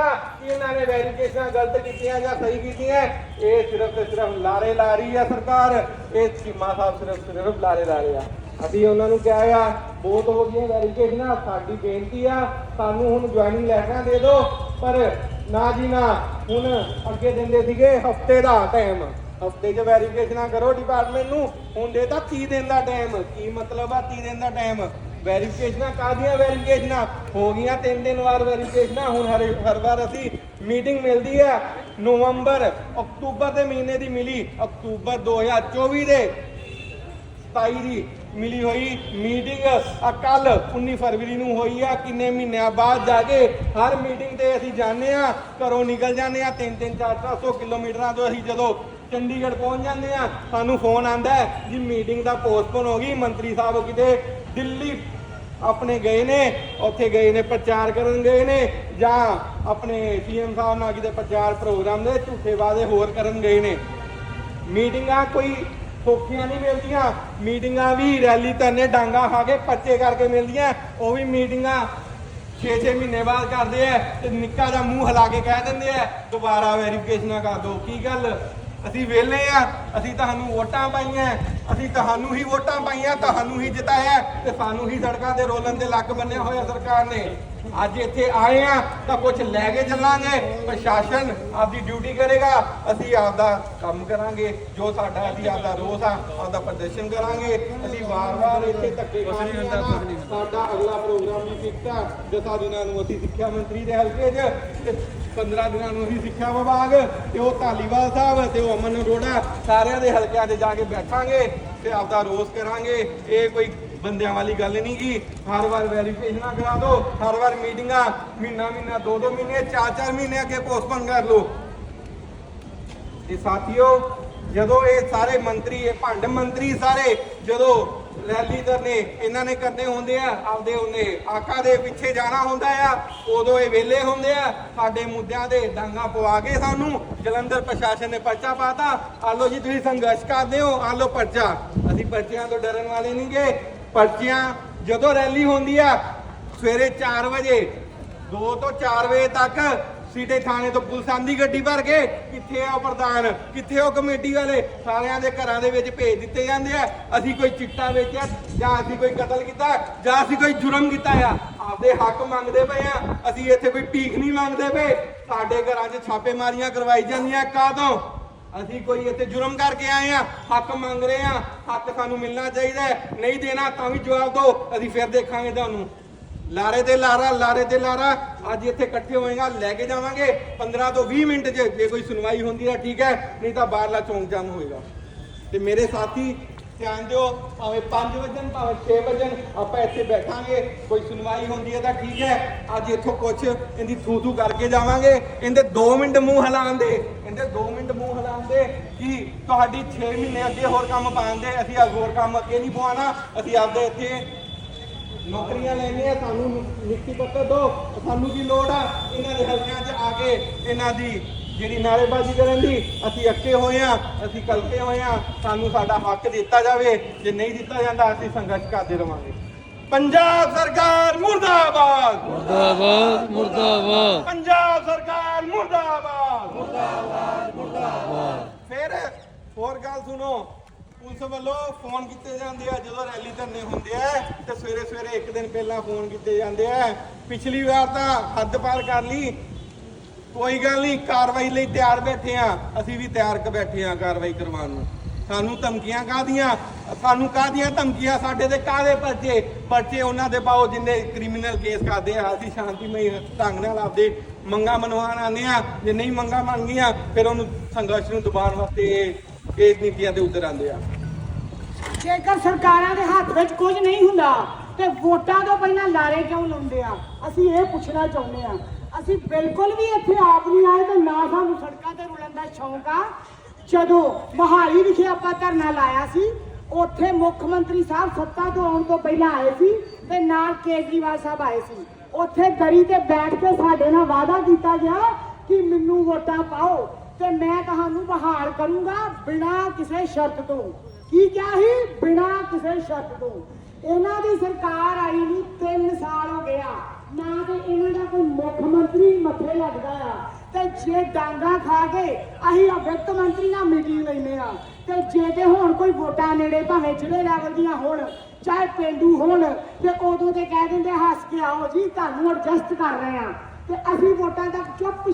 ਜਾਏਗਾ ਕਿ ਇਹਨਾਂ ਨੇ ਵੈਰੀਫਿਕੇਸ਼ਨਾਂ ਗਲਤ ਕੀਤੀਆਂ ਜਾਂ ਸਹੀ ਕੀਤੀਆਂ। ਇਹ ਸਿਰਫ ਤੇ ਸਿਰਫ ਲਾਰੇ ਲਾ ਰਹੀ ਆ ਸਰਕਾਰ। ਇਹ ਸਕੀਮਾਂ ਸਾਹਿਬ ਸਿਰਫ ਸਿਰਫ ਲਾਰੇ ਲਾ ਰਹੇ ਆ। ਅਸੀਂ ਉਹਨਾਂ ਨੂੰ ਕਿਹਾ ਆ, ਬਹੁਤ ਹੋ ਗਈਆਂ ਵੈਰੀਫਿਕੇਸ਼ਨਾਂ ਸਾਡੀ ਬੇਨਤੀ ਆ, ਸਾਨੂੰ ਹੁਣ ਜੁਆਇਨਿੰਗ ਲੈਟਰਾਂ ਦੇ ਦਿਓ। ਪਰ ਨਾ ਜੀ ਨਾ, ਹੁਣ ਅੱਗੇ ਦਿੰਦੇ ਸੀਗੇ ਹਫ਼ਤੇ ਦਾ ਟਾਈਮ ਹਫ਼ਤੇ 'ਚ ਵੈਰੀਫਿਕੇਸ਼ਨਾਂ ਕਰੋ ਡਿਪਾਰਟਮੈਂਟ ਨੂੰ। ਹੁਣ ਦੇਤਾ 30 ਦਿਨ ਦਾ ਟਾਈਮ ਕੀ ਮਤਲਬ ਆ 30 ਦਿਨ ਦਾ ਟਾਈਮ ਵੈਰੀਫਿਕੇਸ਼ਨਾਂ ਕਾਹਦੀਆਂ ਵੈਰੀਫਿਕੇਸ਼ਨਾਂ ਹੋ ਗਈਆਂ ਤਿੰਨ ਦਿਨ ਵਾਰ ਵੈਰੀਫਿਕੇਸ਼ਨਾਂ ਹੁਣ ਹਰ ਹਰ ਵਾਰ ਅਸੀਂ ਮੀਟਿੰਗ ਮਿਲਦੀ ਹੈ ਨਵੰਬਰ ਅਕਤੂਬਰ ਦੇ ਮਹੀਨੇ ਦੀ ਮਿਲੀ। ਅਕਤੂਬਰ 2024 ਦੇ। 27 ਦੀ ਮਿਲੀ ਹੋਈ ਮੀਟਿੰਗ ਆ ਕੱਲ 19 ਫਰਵਰੀ ਨੂੰ ਹੋਈ ਆ, ਕਿੰਨੇ ਮਹੀਨਿਆਂ ਬਾਅਦ ਜਾ ਕੇ ਹਰ ਮੀਟਿੰਗ ਤੇ ਅਸੀਂ ਜਾਂਦੇ ਆ, ਘਰੋਂ ਨਿਕਲ ਜਾਂਦੇ ਆ। 3-3 400 ਕਿਲੋਮੀਟਰਾਂ ਤੋਂ ਅਸੀਂ ਜਦੋਂ ਚੰਡੀਗੜ੍ਹ ਪਹੁੰਚ ਜਾਂਦੇ ਆ। ਸਾਨੂੰ ਫੋਨ ਆਂਦਾ ਜੀ ਮੀਟਿੰਗ ਦਾ ਪੋਸਟਪੋਨ ਹੋ ਗਈ। ਮੰਤਰੀ ਸਾਹਿਬ ਕਿਤੇ ਦਿੱਲੀ ਆਪਣੇ ਗਏ ਨੇ, ਉੱਥੇ ਗਏ ਨੇ, ਪ੍ਰਚਾਰ ਕਰਨ ਗਏ ਨੇ ਜਾਂ ਆਪਣੇ ਸੀਐਮ ਸਾਹਿਬ ਨਾਲ ਕਿਤੇ ਪ੍ਰਚਾਰ ਪ੍ਰੋਗਰਾਮ ਦੇ ਝੂਠੇ ਵਾਅਦੇ ਹੋਰ ਕਰਨ ਗਏ ਨੇ। ਮੀਟਿੰਗਾਂ ਕੋਈ ਸੌਖੀਆਂ ਨਹੀਂ ਮਿਲਦੀਆਂ। ਮੀਟਿੰਗਾਂ ਵੀ ਰੈਲੀ ਧਰਨੇ ਡਾਂਗਾ ਖਾ ਕੇ ਪਰਚੇ ਕਰਕੇ ਮਿਲਦੀਆਂ। ਉਹ ਵੀ ਮੀਟਿੰਗਾਂ 6-6 ਮਹੀਨੇ ਬਾਅਦ ਕਰਦੇ ਆ ਤੇ ਨਿੱਕਾ ਜਿਹਾ ਮੂੰਹ ਹਿਲਾ ਕੇ ਕਹਿ ਦਿੰਦੇ ਆ, ਦੁਬਾਰਾ ਵੈਰੀਫਿਕੇਸ਼ਨਾਂ ਕਰ ਦਿਓ ਕੀ ਗੱਲ? ਅਸੀਂ ਵਿਹਲੇ ਆ ਅਸੀਂ ਤੁਹਾਨੂੰ ਵੋਟਾਂ ਪਾਈਆਂ ਅਸੀਂ ਤੁਹਾਨੂੰ ਹੀ ਵੋਟਾਂ ਪਾਈਆਂ ਤੁਹਾਨੂੰ ਹੀ ਜਿਤਾਇਆ ਤੇ ਸਾਨੂੰ ਹੀ ਸੜਕਾਂ ਤੇ ਰੋਲਣ ਦੇ ਲੱਕ ਬੰਨਿਆ ਹੋਇਆ ਸਰਕਾਰ ਨੇ। ਅੱਜ ਇੱਥੇ ਆਏ ਆ ਤਾਂ ਕੁਝ ਲੈ ਕੇ ਚੱਲਾਂਗੇ। ਪ੍ਰਸ਼ਾਸਨ ਆਪਦੀ ਡਿਊਟੀ ਕਰੇਗਾ ਅਸੀਂ ਆਪਦਾ ਕੰਮ ਕਰਾਂਗੇ। ਜੋ ਸਾਡਾ ਅਸੀਂ ਆਪਦਾ ਰੋਸ ਆ ਆਪਦਾ ਪ੍ਰਦਰਸ਼ਨ ਕਰਾਂਗੇ। ਅਸੀਂ ਵਾਰ-ਵਾਰ ਇੱਥੇ ਧੱਕੇ ਖਾਣੇ ਨਾ। ਸਾਡਾ ਅਗਲਾ ਪ੍ਰੋਗਰਾਮ ਵੀ ਫਿਕਸ ਆ ਦਿਨਾਂ ਨੂੰ ਅਸੀਂ ਸਿੱਖਿਆ ਮੰਤਰੀ ਦੇ ਹਲਕੇ 'ਚ। 15 ਦਿਨਾਂ ਨੂੰ ਅਸੀਂ ਸਿੱਖਿਆ ਵਿਭਾਗ ਤੇ ਉਹ ਧਾਲੀਵਾਲ ਸਾਹਿਬ ਤੇ ਉਹ ਅਮਨ ਅਰੋੜਾ ਸਾਰਿਆਂ ਦੇ ਹਲਕਿਆਂ 'ਤੇ ਜਾ ਕੇ ਬੈਠਾਂਗੇ ਤੇ ਆਪਦਾ ਰੋਸ ਕਰਾਂਗੇ। ਇਹ ਕੋਈ ਬੰਦਿਆਂ ਵਾਲੀ ਗੱਲ ਨਹੀਂ ਕੀ ਹਰ ਵਾਰ ਵੈਰੀਫਿਕੇਸ਼ਨਾਂ ਕਰਾ ਦਿਓ ਹਰ ਵਾਰ ਮੀਟਿੰਗਾਂ ਮਹੀਨਾ ਮਹੀਨਾ, ਦੋ ਦੋ ਮਹੀਨੇ, ਚਾਰ ਚਾਰ ਮਹੀਨੇ ਅੱਗੇ ਪੋਸਟਪੋਨ ਕਰ ਲਓ। ਤੇ ਸਾਥੀਓ, ਜਦੋਂ ਇਹ ਸਾਰੇ ਮੰਤਰੀ, ਇਹ ਭੰਡ ਮੰਤਰੀ ਸਾਰੇ ਜਦੋਂ ਰੈਲੀ ਕਰਨੇ, ਇਹਨਾਂ ਨੇ ਕਰਨੇ ਹੁੰਦੇ ਆ, ਆਪਦੇ ਉਹਨੇ ਆਕਾ ਦੇ ਪਿੱਛੇ ਜਾਣਾ ਹੁੰਦਾ ਆ, ਉਦੋਂ ਇਹ ਵਿਹਲੇ ਹੁੰਦੇ ਆ, ਸਾਡੇ ਮੁੱਦਿਆਂ ਦੇ ਡਾਂਗਾ ਪਵਾ ਕੇ ਸਾਨੂੰ ਜਲੰਧਰ ਪ੍ਰਸ਼ਾਸਨ ਨੇ ਪਰਚਾ ਪਾਤਾ। ਆਲੋ ਜੀ, ਤੁਸੀਂ ਸੰਘਰਸ਼ ਕਰਦੇ ਹੋ ਆਲੋ ਪਰਚਾ। ਅਸੀਂ ਪਰਚਿਆਂ ਤੋਂ ਡਰਨ ਵਾਲੇ ਨਹੀਂਗੇ ਪਰਚਿਆਂ ਜਦੋਂ ਰੈਲੀ ਹੁੰਦੀ ਆ, ਸਵੇਰੇ 4 ਵਜੇ 2 ਤੋਂ 4 ਵਜੇ ਤੱਕ ਸੀਟੇ ਥਾਣੇ ਤੋਂ ਪੁਲਿਸ ਆਂਦੀ ਗੱਡੀ ਭਰ ਕੇ ਕਿੱਥੇ ਆ ਉਹ ਪ੍ਰਧਾਨ? ਕਿੱਥੇ ਉਹ ਕਮੇਟੀ ਵਾਲੇ? ਸਾਰਿਆਂ ਦੇ ਘਰਾਂ ਦੇ ਵਿੱਚ ਭੇਜ ਦਿੱਤੇ ਜਾਂਦੇ ਆ। ਅਸੀਂ ਕੋਈ ਚਿੱਟਾ ਵੇਚਿਆ ਜਾਂ ਅਸੀਂ ਕੋਈ ਕਤਲ ਕੀਤਾ ਜਾਂ ਅਸੀਂ ਕੋਈ ਜੁਰਮ ਕੀਤਾ ਆ? ਆਪਦੇ ਹੱਕ ਮੰਗਦੇ ਪਏ ਆ। ਅਸੀਂ ਇੱਥੇ ਕੋਈ ਭੀਖ ਨਹੀਂ ਮੰਗਦੇ ਪਏ। ਸਾਡੇ ਘਰਾਂ 'ਚ ਛਾਪੇਮਾਰੀਆਂ ਕਰਵਾਈ ਜਾਂਦੀਆਂ ਕਾਦੋਂ ਅਸੀਂ ਕੋਈ ਇੱਥੇ ਜੁਰਮ ਕਰਕੇ ਆਏ ਆ। ਹੱਕ ਮੰਗ ਰਹੇ ਆ। ਹੱਕ ਸਾਨੂੰ ਮਿਲਣਾ ਚਾਹੀਦਾ ਨਹੀਂ ਦੇਣਾ ਤਾਂ ਵੀ ਜਵਾਬ ਦਿਓ। ਅਸੀਂ ਫਿਰ ਦੇਖਾਂਗੇ ਤੁਹਾਨੂੰ। ਲਾਰੇ ਤੇ ਲਾਰਾ, ਲਾਰੇ ਤੇ ਲਾਰਾ। ਅੱਜ ਇੱਥੇ ਇਕੱਠੇ ਹੋਏਗਾ, ਲੈ ਕੇ ਜਾਵਾਂਗੇ। 15 ਤੋਂ 20 ਮਿੰਟ 'ਚ ਜੇ ਕੋਈ ਸੁਣਵਾਈ ਹੁੰਦੀ ਹੈ ਠੀਕ ਹੈ, ਨਹੀਂ ਤਾਂ ਬਾਹਰਲਾ ਚੌਂਕ ਜਾਮ ਹੋਏਗਾ। ਤੇ ਮੇਰੇ ਸਾਥੀ, ਧਿਆਨ ਦਿਓ, ਭਾਵੇਂ 5 ਵਜਣ, ਭਾਵੇਂ 6 ਵਜਣ, ਆਪਾਂ ਇੱਥੇ ਬੈਠਾਂਗੇ, ਕੋਈ ਸੁਣਵਾਈ ਹੁੰਦੀ ਹੈ ਤਾਂ ਠੀਕ ਹੈ। ਅੱਜ ਇੱਥੋਂ ਕੁਛ ਇਹਦੀ ਥੂ ਥੂ ਕਰਕੇ ਜਾਵਾਂਗੇ। ਇਹਦੇ 2 ਮਿੰਟ ਮੂੰਹ ਹਲਾਉਣ ਦੇ। ਇਹਦੇ 2 ਮਿੰਟ ਮੂੰਹ ਹਿਲਾਉਣ ਦੇ ਕਿ ਤੁਹਾਡੀ 6 ਮਹੀਨੇ ਅੱਗੇ ਹੋਰ ਕੰਮ ਪਾਉਂਦੇ ਅਸੀਂ ਆ ਹੋਰ ਕੰਮ ਅੱਗੇ ਨਹੀਂ ਪਵਾਉਣਾ। ਅਸੀਂ ਆਪਦੇ ਇੱਥੇ ਨੌਕਰੀਆਂ ਲੈਣੀਆਂ ਸਾਨੂੰ ਨਿੱਕੀ ਪੱਤਰ ਦੋ। ਸਾਨੂੰ ਕੀ ਲੋੜ ਆ? ਇਹਨਾਂ ਦੇ ਹਲਕਿਆਂ 'ਚ ਆ ਕੇ ਇਹਨਾਂ ਦੀ ਜਿਹੜੀ ਨਾਰੇਬਾਜ਼ੀ ਕਰਨ ਦੀ ਅਸੀਂ ਅੱਕੇ ਹੋਏ ਆ ਅਸੀਂ ਕਲਪੇ ਹੋਏ ਆ। ਸਾਨੂੰ ਸਾਡਾ ਹੱਕ ਦਿੱਤਾ ਜਾਵੇ। ਜੇ ਨਹੀਂ ਦਿੱਤਾ ਜਾਂਦਾ ਅਸੀਂ ਸੰਘਰਸ਼ ਕਰਦੇ ਰਵਾਂਗੇ। ਪੰਜਾਬ ਸਰਕਾਰ ਮੁਰਦਾਬਾਦ! ਮੁਰਦਾਬਾਦ ਮੁਰਦਾਬਾਦ। ਪੰਜਾਬ ਸਰਕਾਰ ਮੁਰਦਾਬਾਦ! ਮੁਰਦਾਬਾਦ ਮੁਰਦਾਬਾਦ। ਫਿਰ ਹੋਰ ਗੱਲ ਸੁਣੋ। ਪੁਲਿਸ ਵੱਲੋਂ ਫੋਨ ਕੀਤੇ ਜਾਂਦੇ ਆ, ਜਦੋਂ ਰੈਲੀ ਧਰਨੇ ਹੁੰਦੇ ਆ ਤੇ ਸਵੇਰੇ ਸਵੇਰੇ ਇੱਕ ਦਿਨ ਪਹਿਲਾਂ ਫੋਨ ਕੀਤੇ ਜਾਂਦੇ ਆ। ਪਿਛਲੀ ਵਾਰ ਤਾਂ ਹੱਦ ਪਾਰ ਕਰ ਲਈ। ਕੋਈ ਗੱਲ ਨਹੀਂ, ਕਾਰਵਾਈ ਲਈ ਤਿਆਰ ਬੈਠੇ ਆ। ਅਸੀਂ ਵੀ ਤਿਆਰ ਕ ਬੈਠੇ ਆ ਕਾਰਵਾਈ ਕਰਵਾਉਣ ਨੂੰ। ਸਾਨੂੰ ਧਮਕੀਆਂ ਕਾਹਦੀਆਂ? ਸਾਨੂੰ ਕਾਹਦੀਆਂ ਧਮਕੀਆਂ? ਸਾਡੇ ਤੇ ਕਾਹਦੇ ਪਰਚੇ? ਪਰਚੇ ਉਹਨਾਂ ਦੇ ਪਾਓ ਜਿੰਨੇ ਕ੍ਰਿਮੀਨਲ ਕੇਸ ਕਰਦੇ ਆ। ਅਸੀਂ ਸ਼ਾਂਤੀਮਈ ਢੰਗ ਨਾਲ ਆਪਦੇ ਮੰਗਾ ਮਨਵਾਣ ਆਉਂਦੇ ਆ। ਜੇ ਨਹੀਂ ਮੰਗਾ ਗਈਆਂ ਫਿਰ ਉਹਨੂੰ ਸੰਘਰਸ਼ ਨੂੰ ਦਬਾਉਣ ਵਾਸਤੇ ਇਹ ਇਹ ਨੀਤੀਆਂ ਤੇ ਉਤਰ ਆਉਂਦੇ ਆ। ਜੇਕਰ ਸਰਕਾਰਾਂ ਦੇ ਹੱਥ ਵਿੱਚ ਕੁਝ ਨਹੀਂ ਹੁੰਦਾ, ਤੇ ਵੋਟਾਂ ਤੋਂ ਪਹਿਲਾਂ ਲਾਰੇ ਕਿਉਂ ਲਾਉਂਦੇ ਆ? ਅਸੀਂ ਇਹ ਪੁੱਛਣਾ ਚਾਹੁੰਦੇ ਆ, ਅਸੀਂ ਬਿਲਕੁਲ ਵੀ ਇੱਥੇ ਆਪ ਨਹੀਂ ਆਏ ਤੇ ਨਾ ਸਾਨੂੰ ਸੜਕਾਂ ਤੇ ਰੁਲਣ ਦਾ ਸ਼ੌਂਕ ਆ। ਜਦੋਂ ਮਹਾਲੀ ਵਿਖੇ ਆਪਾਂ ਧਰਨਾ ਲਾਇਆ ਸੀ, ਉੱਥੇ ਮੁੱਖ ਮੰਤਰੀ ਸਾਹਿਬ ਸੱਤਾ ਤੋਂ ਆਉਣ ਤੋਂ ਪਹਿਲਾਂ ਆਏ ਸੀ ਤੇ ਨਾਲ ਕੇਜਰੀਵਾਲ ਸਾਹਿਬ ਆਏ ਸੀ। ਉੱਥੇ ਗਰੀ ਤੇ ਬੈਠ ਕੇ ਸਾਡੇ ਨਾਲ ਵਾਅਦਾ ਕੀਤਾ ਗਿਆ ਕਿ ਮੈਨੂੰ ਵੋਟਾਂ ਪਾਓ। ਤੇ ਮੈਂ ਤੁਹਾਨੂੰ ਬਹਾਲ ਕਰੂੰਗਾ ਬਿਨਾਂ ਕਿਸੇ ਸ਼ਰਤ ਤੋਂ। ਕੀ ਕਿਹਾ ਸੀ? ਬਿਨਾਂ ਕਿਸੇ ਸ਼ਰਤ ਤੋਂ। ਇਹਨਾਂ ਦੀ ਸਰਕਾਰ ਆਈ ਨੂੰ 3 ਸਾਲ ਹੋ ਗਿਆ ਨਾ ਤੇ ਇਹਨਾਂ ਦਾ ਕੋਈ ਮੁੱਖ ਮੰਤਰੀ ਮੱਥੇ ਲੱਗਦਾ ਆ। ਤੇ ਜੇ ਡਾਂਗਾ ਖਾ ਕੇ ਅਸੀਂ ਵਿੱਤ ਮੰਤਰੀ ਨਾਲ ਮੀਟਿੰਗ ਲੈਨੇ ਆ। ਤੇ ਜੇ ਤੇ ਹੁਣ ਕੋਈ ਵੋਟਾਂ ਨੇੜੇ ਭਾਵੇਂ ਜਿਹੜੇ ਲੈਵਲ ਦੀਆਂ ਹੋਣ, ਚਾਹੇ ਪਿੰਡੂ ਹੋਣ, ਤੇ ਉਦੋਂ ਤੇ ਕਹਿ ਦਿੰਦੇ ਹੱਸ ਕੇ ਆਓ ਜੀ, ਤੁਹਾਨੂੰ ਐਡਜਸਟ ਕਰ ਰਹੇ ਆ। ਤੇ ਅਸੀਂ ਵੋਟਾਂ ਤੱਕ ਚੁੱਪ